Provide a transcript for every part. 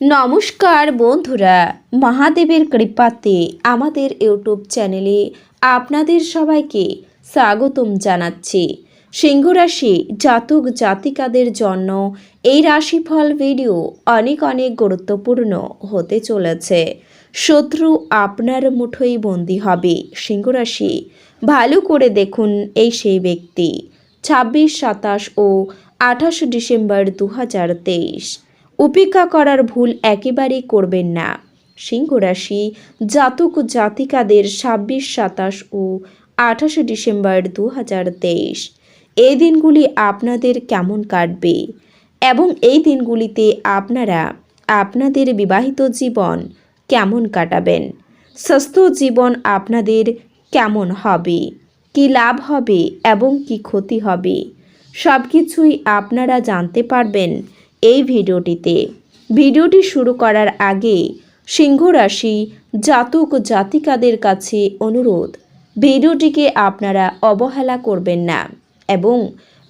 নমস্কার বন্ধুরা, মহাদেবের কৃপাতে আমাদের ইউটিউব চ্যানেলে আপনাদের সবাইকে স্বাগতম জানাচ্ছি। সিংহ রাশি জাতক জাতিকাদের জন্য এই রাশিফল ভিডিও অনেক অনেক গুরুত্বপূর্ণ হতে চলেছে। শত্রু আপনার মুঠোই বন্দি হবে। সিংহ রাশি ভালো করে দেখুন এই সেই ব্যক্তি। ছাব্বিশ, সাতাশ ও আঠাশ ডিসেম্বর দু হাজার তেইশ। উপেক্ষা করার ভুল একেবারেই করবেন না। সিংহ রাশি, জাতক জাতিকাদের ছাব্বিশ, সাতাশ ও আঠাশে ডিসেম্বর দু হাজার তেইশ। এই দিনগুলি আপনাদের কেমন কাটবে? এবং এই দিনগুলিতে আপনারা, আপনাদের বিবাহিত জীবন কেমন কাটাবেন? স্বাস্থ্য জীবন আপনাদের কেমন হবে? কি লাভ হবে এবং কি ক্ষতি হবে? সব কিছুই আপনারা জানতে পারবেন। এই ভিডিওটিতে। ভিডিওটি শুরু করার আগে সিংহ রাশি জাতক জাতিকাদের কাছে অনুরোধ, ভিডিওটিকে আপনারা অবহেলা করবেন না এবং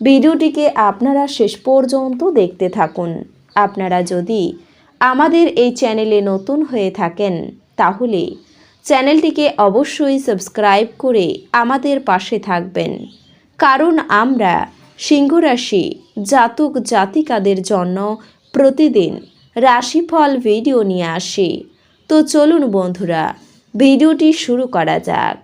ভিডিওটিকে আপনারা শেষ পর্যন্ত দেখতে থাকুন। আপনারা যদি আমাদের এই চ্যানেলে নতুন হয়ে থাকেন, তাহলে চ্যানেলটিকে অবশ্যই সাবস্ক্রাইব করে আমাদের পাশে থাকবেন। কারণ আমরা সিংহ রাশি জাতক জাতিকাদের জন্য প্রতিদিন রাশিফল ভিডিও নিয়ে আসি। তো চলুন বন্ধুরা, ভিডিওটি শুরু করা যাক।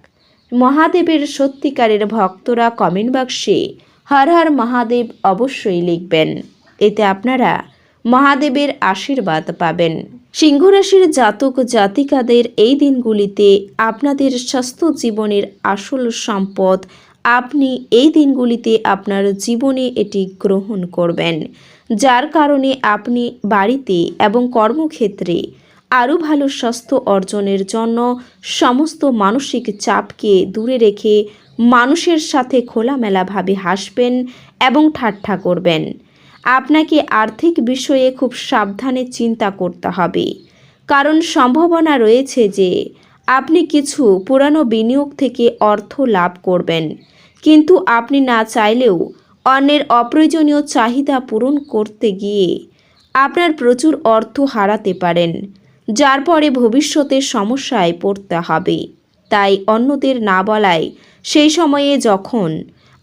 মহাদেবের সত্যিকারের ভক্তরা কমেন্ট বাক্সে হর হর মহাদেব অবশ্যই লিখবেন। এতে আপনারা মহাদেবের আশীর্বাদ পাবেন। সিংহরাশির জাতক জাতিকাদের এই দিনগুলিতে আপনাদের স্বাস্থ্য জীবনের আসল সম্পদ আপনি এই দিনগুলিতে আপনার জীবনে এটি গ্রহণ করবেন। যার কারণে আপনি বাড়িতে এবং কর্মক্ষেত্রে আরও ভালো স্বাস্থ্য অর্জনের জন্য সমস্ত মানসিক চাপকে দূরে রেখে মানুষের সাথে খোলামেলাভাবে হাসবেন এবং ঠাট্টা করবেন। আপনাকে আর্থিক বিষয়ে খুব সাবধানে চিন্তা করতে হবে। কারণ সম্ভাবনা রয়েছে যে আপনি কিছু পুরানো বিনিয়োগ থেকে অর্থ লাভ করবেন। কিন্তু আপনি না চাইলেও অন্যের অপ্রয়োজনীয় চাহিদা পূরণ করতে গিয়ে আপনার প্রচুর অর্থ হারাতে পারেন, যার পরে ভবিষ্যতে সমস্যায় পড়তে হবে। তাই অন্যদের না বলায় সেই সময়ে যখন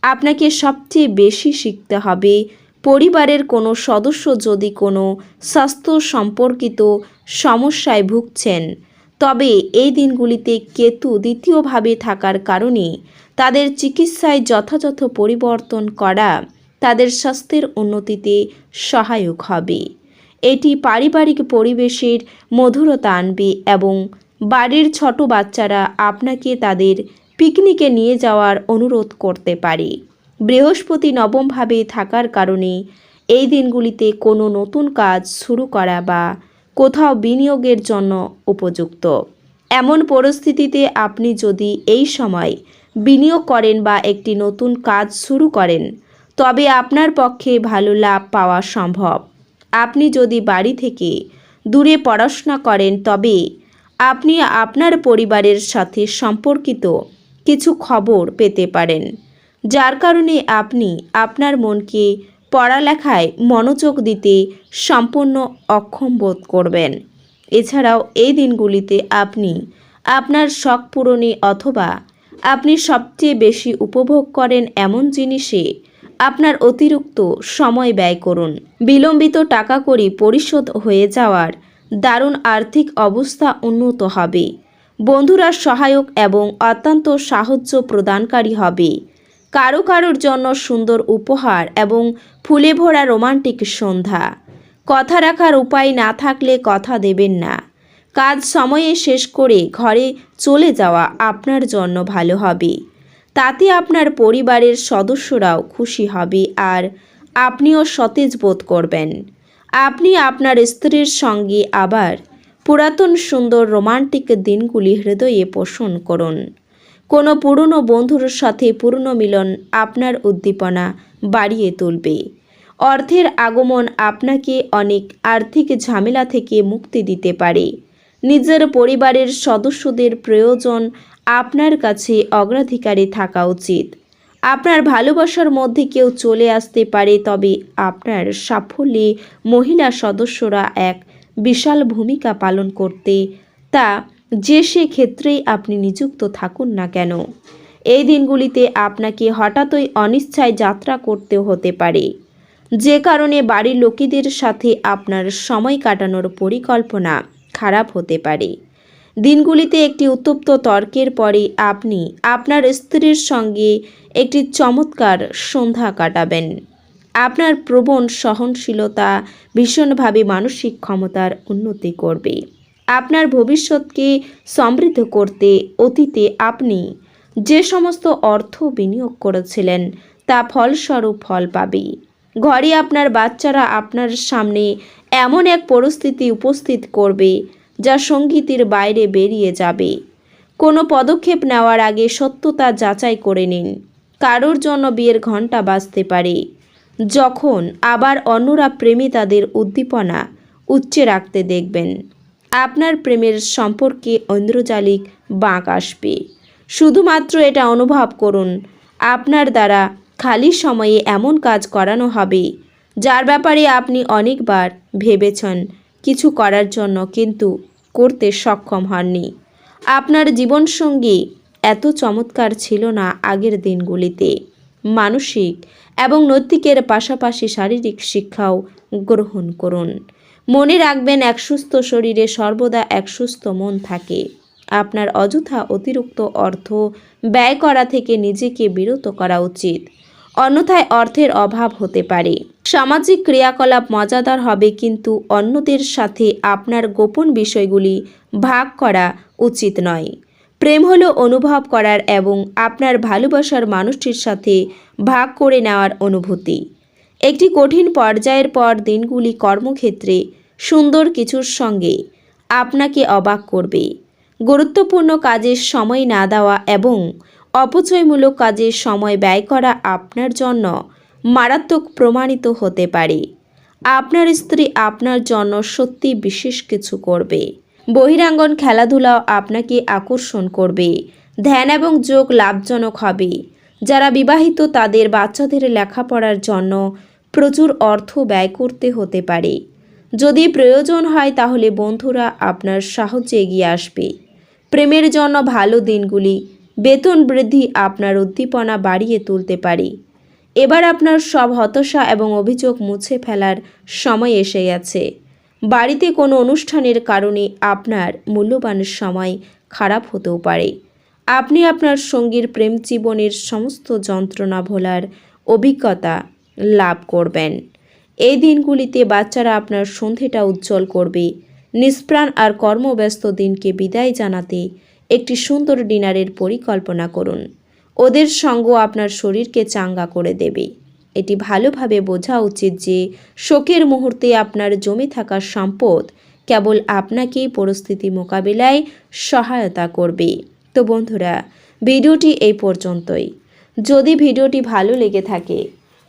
আপনাকে সবচেয়ে বেশি শিখতে হবে, পরিবারের কোনো সদস্য যদি কোনো স্বাস্থ্য সম্পর্কিত সমস্যায় ভুগছেন তবে এই দিনগুলিতে কেতু দ্বিতীয়ভাবে থাকার কারণে তাদের চিকিৎসায় যথাযথ পরিবর্তন করা তাদের স্বাস্থ্যের উন্নতিতে সহায়ক হবে। এটি পারিবারিক পরিবেশের মধুরতা আনবে এবং বাড়ির ছোট বাচ্চারা আপনাকে তাদের পিকনিকে নিয়ে যাওয়ার অনুরোধ করতে পারে। বৃহস্পতি নবমভাবে থাকার কারণে এই দিনগুলিতে কোনো নতুন কাজ শুরু করা বা কোথাও বিনিয়োগের জন্য উপযুক্ত। এমন পরিস্থিতিতে আপনি যদি এই সময় বিনিয়োগ করেন বা একটি নতুন কাজ শুরু করেন, তবে আপনার পক্ষে ভালো লাভ পাওয়া সম্ভব। আপনি যদি বাড়ি থেকে দূরে পড়াশোনা করেন, তবে আপনি আপনার পরিবারের সাথে সম্পর্কিত কিছু খবর পেতে পারেন, যার কারণে আপনি আপনার মনকে পড়ালেখায় মনোযোগ দিতে সম্পূর্ণ অক্ষম বোধ করবেন। এছাড়াও এই দিনগুলিতে আপনি আপনার শখ পূরণে অথবা আপনি সবচেয়ে বেশি উপভোগ করেন এমন জিনিসে আপনার অতিরিক্ত সময় ব্যয় করুন। বিলম্বিত টাকা করি পরিশোধ হয়ে যাওয়ার দারুণ আর্থিক অবস্থা উন্নত হবে। বন্ধুরা সহায়ক এবং অত্যন্ত সাহায্য প্রদানকারী হবে। কারও কারোর জন্য সুন্দর উপহার এবং ফুলে ভরা রোমান্টিক সন্ধ্যা। কথা রাখার উপায় না থাকলে কথা দেবেন না। কাজ সময়ে শেষ করে ঘরে চলে যাওয়া আপনার জন্য ভালো হবে। তাতে আপনার পরিবারের সদস্যরাও খুশি হবে আর আপনিও সতেজ বোধ করবেন। আপনি আপনার স্ত্রীর সঙ্গে আবার পুরাতন সুন্দর রোমান্টিক দিনগুলি হৃদয়ে পোষণ করুন। কোনো পুরনো বন্ধুর সাথে পুরনো মিলন আপনার উদ্দীপনা বাড়িয়ে তুলবে। অর্থের আগমন আপনাকে অনেক আর্থিক ঝামেলা থেকে মুক্তি দিতে পারে। নিজের পরিবারের সদস্যদের প্রয়োজন আপনার কাছে অগ্রাধিকারে থাকা উচিত। আপনার ভালোবাসার মধ্যে কেউ চলে আসতে পারে, তবে আপনার সাফল্যে মহিলা সদস্যরা এক বিশাল ভূমিকা পালন করতে তা যে সে ক্ষেত্রেই আপনি নিযুক্ত থাকুন না কেন। এই দিনগুলিতে আপনাকে হঠাৎই অনিচ্ছায় যাত্রা করতে হতে পারে। যে কারণে বাড়ির লোকেদের সাথে আপনার সময় কাটানোর পরিকল্পনা খারাপ হতে পারে। দিনগুলিতে একটি উত্তপ্ত তর্কের পরে আপনি আপনার স্ত্রীর সঙ্গে একটি চমৎকার সন্ধ্যা কাটাবেন। আপনার প্রবণ সহনশীলতা ভীষণভাবে মানসিক ক্ষমতার উন্নতি করবে। আপনার ভবিষ্যৎকে সমৃদ্ধ করতে অতীতে আপনি যে সমস্ত অর্থ বিনিয়োগ করেছিলেন, তা ফলস্বরূপ ফল পাবে ঘরে আপনার বাচ্চারা আপনার সামনে এমন এক পরিস্থিতি উপস্থিত করবে, যা সঙ্গীতের বাইরে বেরিয়ে যাবে। কোনো পদক্ষেপ নেওয়ার আগে সত্যতা যাচাই করে নিন। কারোর জন্য বিয়ের ঘণ্টা বাজতে পারে। যখন আবার অন্যরা প্রেমী তাদের উদ্দীপনা উচ্চে রাখতে দেখবেন। আপনার প্রেমের সম্পর্কে ঐন্দ্রজালিক বাঁক আসবে। শুধুমাত্র এটা অনুভব করুন। আপনার দ্বারা খালি সময়ে এমন কাজ করানো হবে, যার ব্যাপারে আপনি অনেকবার ভেবেছেন। কিছু করার জন্য কিন্তু করতে সক্ষম হননি। আপনার জীবনসঙ্গী এত চমৎকার ছিল না আগের দিনগুলিতে। মানসিক এবং নৈতিকের পাশাপাশি শারীরিক শিক্ষাও গ্রহণ করুন। মনে রাখবেন, এক সুস্থ শরীরে সর্বদা এক সুস্থ মন থাকে। আপনার অযথা অতিরিক্ত অর্থ ব্যয় করা থেকে নিজেকে বিরত করা উচিত। অন্যথায় অর্থের অভাব হতে পারে। সামাজিক ক্রিয়াকলাপ মজাদার হবে, কিন্তু অন্যদের সাথে আপনার গোপন বিষয়গুলি ভাগ করা উচিত নয়। প্রেম হলো অনুভব করার এবং আপনার ভালোবাসার মানুষটির সাথে ভাগ করে নেওয়ার অনুভূতি। একটি কঠিন পর্যায়ের পর দিনগুলি কর্মক্ষেত্রে সুন্দর কিছুর সঙ্গে আপনাকে অবাক করবে। গুরুত্বপূর্ণ কাজের সময় না দেওয়া এবং অপচয়মূলক কাজে সময় ব্যয় করা আপনার জন্য মারাত্মক প্রমাণিত হতে পারে। আপনার স্ত্রী আপনার জন্য সত্যি বিশেষ কিছু করবে। বহিরাঙ্গন খেলাধুলাও আপনাকে আকর্ষণ করবে। ধ্যান এবং যোগ লাভজনক হবে। যারা বিবাহিত তাদের বাচ্চাদের লেখাপড়ার জন্য প্রচুর অর্থ ব্যয় করতে হতে পারে। যদি প্রয়োজন হয় তাহলে বন্ধুরা আপনার সাহায্যে এগিয়ে আসবে। প্রেমের জন্য ভালো দিনগুলি, বেতন বৃদ্ধি আপনার উদ্দীপনা বাড়িয়ে তুলতে পারে। এবার আপনার সব হতাশা এবং অভিযোগ মুছে ফেলার সময় এসে গেছে। বাড়িতে কোনো অনুষ্ঠানের কারণে আপনার মূল্যবান সময় খারাপ হতেও পারে। আপনি আপনার সঙ্গীর প্রেম জীবনের সমস্ত যন্ত্রণা ভোলার অভিজ্ঞতা লাভ করবেন। এই দিনগুলিতে বাচ্চারা আপনার সন্ধেটা উজ্জ্বল করবে। নিষ্প্রাণ আর কর্মব্যস্ত দিনকে বিদায় জানাতে একটি সুন্দর ডিনারের পরিকল্পনা করুন। ওদের সঙ্গ আপনার শরীরকে চাঙ্গা করে দেবে। এটি ভালোভাবে বোঝা উচিত যে শোকের মুহূর্তে আপনার জমে থাকা সম্পদ কেবল আপনাকেই পরিস্থিতি মোকাবিলায় সহায়তা করবে। তো বন্ধুরা, ভিডিওটি এই পর্যন্তই। যদি ভিডিওটি ভালো লেগে থাকে